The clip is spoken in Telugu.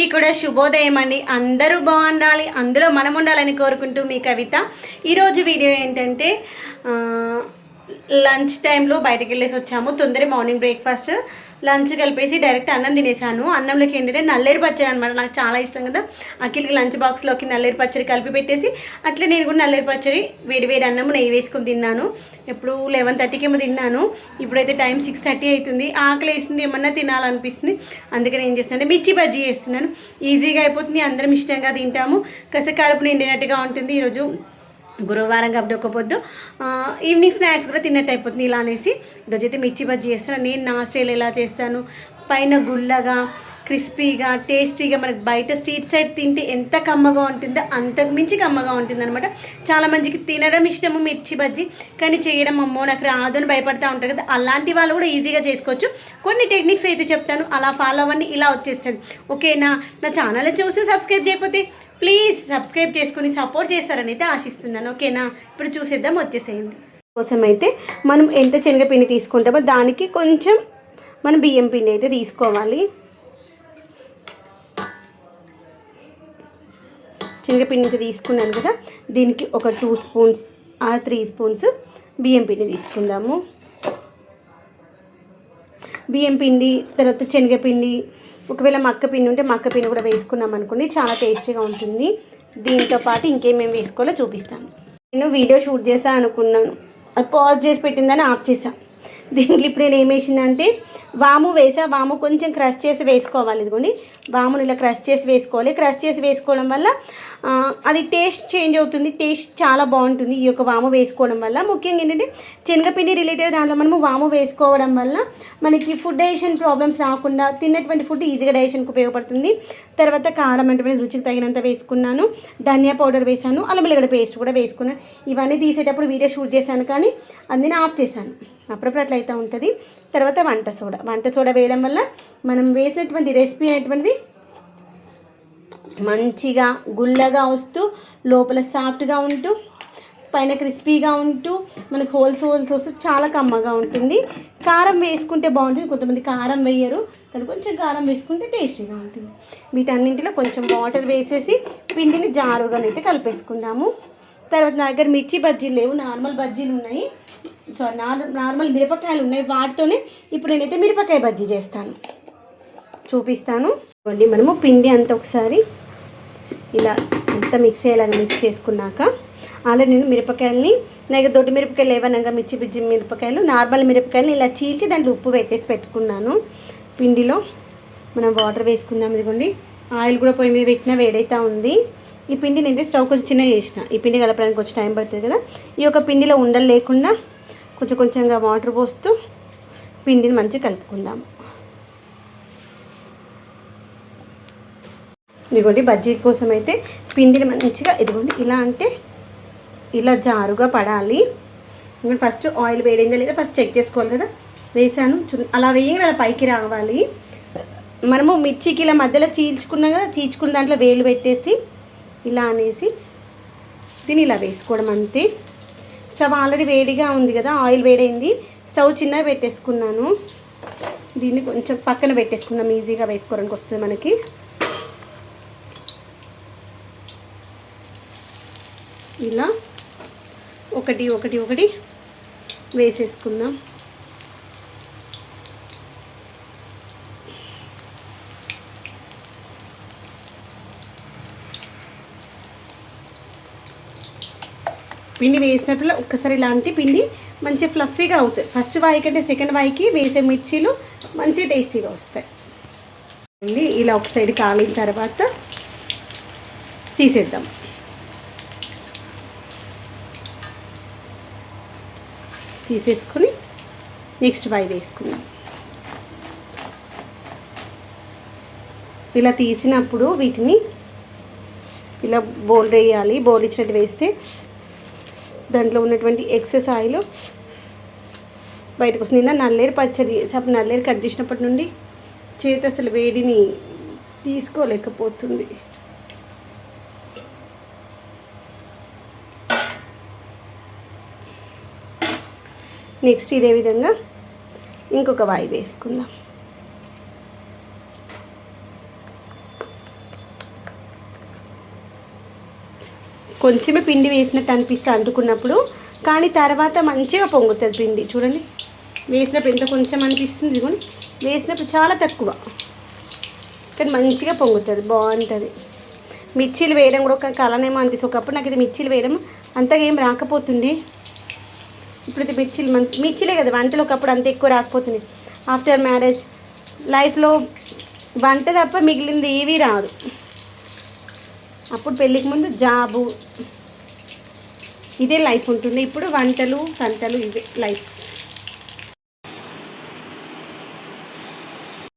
అందరికీ కూడా శుభోదయం అండి. అందరూ బాగుండాలి అందులో మనం ఉండాలని కోరుకుంటూ మీ కవిత. ఈరోజు వీడియో ఏంటంటే లంచ్ టైంలో బయటకు వెళ్ళేసి వచ్చాము. తొందర మార్నింగ్ బ్రేక్ఫాస్ట్. లంచ్ కలిపేసి డైరెక్ట్ అన్నం తినేసాను. అన్నంలోకి ఏంటంటే నల్లేరు పచ్చడి అనమాట నాకు చాలా ఇష్టం కదా. అఖిల్కి లంచ్ బాక్స్లోకి నల్లేరు పచ్చడి కలిపి పెట్టేసి అట్లా నేను కూడా నల్లేరు పచ్చడి వేడి వేడి అన్నం నెయ్యి వేసుకొని తిన్నాను. ఎప్పుడు లెవెన్ థర్టీకి ఏమో తిన్నాను. ఇప్పుడైతే టైం సిక్స్ థర్టీ అవుతుంది ఆకలి వేస్తుంది ఏమన్నా తినాలనిపిస్తుంది. అందుకని ఏం చేస్తానంటే మిర్చి బజ్జీ చేస్తున్నాను. ఈజీగా అయిపోతుంది. అందరం ఇష్టంగా తింటాము. కసకారపు నిండినట్టుగా ఉంటుంది. ఈరోజు గురువారం కాబట్టి ఒక పొద్దు. ఈవినింగ్ స్నాక్స్ కూడా తిన్నట్టు అయిపోతుంది ఇలా అనేసి. ఈరోజు అయితే మిర్చి బజ్జీ చేస్తాను. నేను నా స్టైల్ ఎలా చేస్తాను? పైన గుల్లగా క్రిస్పీగా టేస్టీగా మనకి బయట స్ట్రీట్ సైడ్ తింటే ఎంత కమ్మగా ఉంటుందో అంతకు మించి కమ్మగా ఉంటుంది అనమాట చాలా మందికి తినడం ఇష్టము మిర్చి బజ్జి. కానీ చేయడం అమ్మో నాకు రాదు అని భయపడతా ఉంటారు కదా. అలాంటి వాళ్ళు కూడా ఈజీగా చేసుకోవచ్చు. కొన్ని టెక్నిక్స్ అయితే చెప్తాను. అలా ఫాలో అవ్వండి. ఇలా వచ్చేస్తుంది. ఓకేనా? నా ఛానల్ చూసి సబ్స్క్రైబ్ చేయకపోతే ప్లీజ్ సబ్స్క్రైబ్ చేసుకుని సపోర్ట్ చేస్తారని అయితే ఆశిస్తున్నాను ఓకేనా? ఇప్పుడు చూసేద్దాం వచ్చేసేయండి. కోసం అయితే మనం ఎంత శనగపిండి తీసుకుంటామో దానికి కొంచెం మనం బియ్యం పిండి అయితే తీసుకోవాలి. శనగపిండి అయితే తీసుకున్నాను కదా దీనికి ఒక టూ స్పూన్స్ ఆ త్రీ స్పూన్స్ బియ్యం పిండి తీసుకుందాము. బియ్యం పిండి తర్వాత శనగపిండి ఒకవేళ మక్క పిన్ ఉంటే మక్క పిన్ కూడా వేసుకున్నాం అనుకోండి చాలా టేస్టీగా ఉంటుంది. దీంతో పాటు ఇంకేమేమి వేసుకోవాలో చూపిస్తాను. నేను వీడియో షూట్ చేసా అనుకున్నాను. అది పాజ్ చేసి పెట్టిందని ఆఫ్ చేసా. దీంట్లో ఇప్పుడు నేను ఏం వేసిందంటే వాము వేసా వాము కొంచెం క్రష్ చేసి వేసుకోవాలి ఇదిగోండి. వామును ఇలా క్రష్ చేసి వేసుకోవాలి. క్రష్ చేసి వేసుకోవడం వల్ల అది టేస్ట్ చేంజ్ అవుతుంది టేస్ట్ చాలా బాగుంటుంది ఈ యొక్క వాము వేసుకోవడం వల్ల. ముఖ్యంగా ఏంటంటే శనగపిండి రిలేటెడ్ దాంట్లో మనము వాము వేసుకోవడం వల్ల మనకి ఫుడ్ డైజెషన్ ప్రాబ్లమ్స్ రాకుండా తిన్నటువంటి ఫుడ్ ఈజీగా డైజెషన్కి ఉపయోగపడుతుంది. తర్వాత కారం అంటే రుచికి తగినంత వేసుకున్నాను. ధనియా పౌడర్ వేసాను. అల్లం వెల్లిగడ్డ పేస్ట్ కూడా వేసుకున్నాను. ఇవన్నీ తీసేటప్పుడు వీడియో షూట్ చేశాను కానీ అందుని ఆఫ్ చేశాను. అప్పుడప్పుడు అట్లా అయితే ఉంటుంది. తర్వాత వంట సోడా. వంట సోడా వేయడం వల్ల మనం వేసినటువంటి రెసిపీ అనేటువంటిది మంచిగా గుల్లగా వస్తూ లోపల సాఫ్ట్గా ఉంటూ పైన క్రిస్పీగా ఉంటూ మనకు హోల్స్ హోల్స్ వస్తూ చాలా కమ్మగా ఉంటుంది. కారం వేసుకుంటే బాగుంటుంది. కొంతమంది కారం వేయరు. కానీ కొంచెం కారం వేసుకుంటే టేస్టీగా ఉంటుంది. వీటన్నింటిలో కొంచెం వాటర్ వేసేసి పిండిని జారుగానైతే కలిపేసుకుందాము. తర్వాత నా దగ్గర మిర్చి బజ్జీలు లేవు నార్మల్ బజ్జీలు ఉన్నాయి. సారీ నార్మల్ నార్మల్ మిరపకాయలు ఉన్నాయి. వాటితోనే ఇప్పుడు నేనైతే మిరపకాయ బజ్జీ చేస్తాను. చూపిస్తాను. ఇవ్వండి మనము పిండి అంతా ఒకసారి ఇలా అంతా మిక్స్ అయ్యేలాగా మిక్స్ చేసుకున్నాక అలా నేను మిరపకాయలని నా దగ్గర దొడ్డు మిరపకాయలు ఏవనగా మిర్చి బిజ్జి మిరపకాయలు నార్మల్ మిరపకాయలు ఇలా చీల్చి దాంట్లో ఉప్పు పెట్టేసి పెట్టుకున్నాను. పిండిలో మనం వాటర్ వేసుకుందాం. ఇదిగోండి ఆయిల్ కూడా పొయ్యి మీద పెట్టినా వేడైతే ఉంది. ఈ పిండి నేను స్టవ్ కొంచెం చిన్న చేసిన. ఈ పిండి కలపడానికి కొంచెం టైం పడుతుంది కదా. ఈ యొక్క పిండిలో ఉండలు లేకుండా కొంచెం కొంచెంగా వాటర్ పోస్తూ పిండిని మంచిగా కలుపుకుందాము ఇదిగోండి బజ్జీ కోసం అయితే పిండిని మంచిగా ఇదిగోండి ఇలా అంటే ఇలా జారుగా పడాలి. ఇంకా ఫస్ట్ ఆయిల్ వేడిందా లేదా ఫస్ట్ చెక్ చేసుకోవాలి కదా. వేసాను అలా వేయగా అలా పైకి రావాలి. మనము మిర్చికి ఇలా మధ్యలో చీల్చుకున్నాం కదా చీల్చుకున్న దాంట్లో వేలు పెట్టేసి ఇలా అనేసి దీన్ని ఇలా వేసుకోవడం అంతే. స్టవ్ ఆల్రెడీ వేడిగా ఉంది కదా ఆయిల్ వేడైంది. స్టవ్ చిన్నగా పెట్టేసుకున్నాను. దీన్ని కొంచెం పక్కన పెట్టేసుకున్నాం ఈజీగా వేసుకోవడానికి వస్తుంది మనకి. ఇలా ఒకటి ఒకటి ఒకటి వేసేసుకుందాం. పిండి వేసినట్లు ఒక్కసారి ఇలాంటి పిండి మంచి ఫ్లఫీగా అవుతాయి. ఫస్ట్ వాయి కంటే సెకండ్ వాయికి వేసే మిర్చీలు మంచి టేస్టీగా వస్తాయి. పిండి ఇలా ఒక సైడ్ కాలిన తర్వాత తీసేద్దాం. తీసేసుకుని నెక్స్ట్ వాయి వేసుకుందాం. ఇలా తీసినప్పుడు వీటిని ఇలా బోల్ వేయాలి. బౌల్ ఇచ్చినట్టు వేస్తే దాంట్లో ఉన్నటువంటి ఎక్సెస్ ఆయిల్ బయటకు వస్తుంది. నిన్న నల్లేరు పచ్చడి చేసి అప్పుడు నల్లేరు కట్ చేసినప్పటి నుండి చేతి అసలు వేడిని తీసుకోలేకపోతుంది. నెక్స్ట్ ఇదే విధంగా ఇంకొక వాయి వేసుకుందాం. కొంచెమే పిండి వేసినట్టు అనిపిస్తే అందుకున్నప్పుడు కానీ తర్వాత మంచిగా పొంగుతుంది పిండి. చూడండి. వేసినప్పుడు ఎంత కొంచెం అనిపిస్తుంది ఇదిగోండి వేసినప్పుడు చాలా తక్కువ. కానీ మంచిగా పొంగుతుంది బాగుంటుంది. మిర్చీలు వేయడం కూడా ఒక కలనేమో అనిపిస్తుంది. ఒకప్పుడు నాకు ఇది మిర్చీలు వేయడం అంతగా ఏం రాకపోతుంది ఇప్పుడు ఇది మిర్చీలు మంచి మిర్చీలే కదా వంటలు ఒకప్పుడు అంత ఎక్కువ రాకపోతుంది ఆఫ్టర్ మ్యారేజ్ లైఫ్లో వంట తప్ప మిగిలింది ఏవీ రాదు. అప్పుడు పెళ్ళికి ముందు జాబు. ఇదే లైఫ్ ఉంటుంది ఇప్పుడు వంటలు సంతలు ఇవే లైఫ్.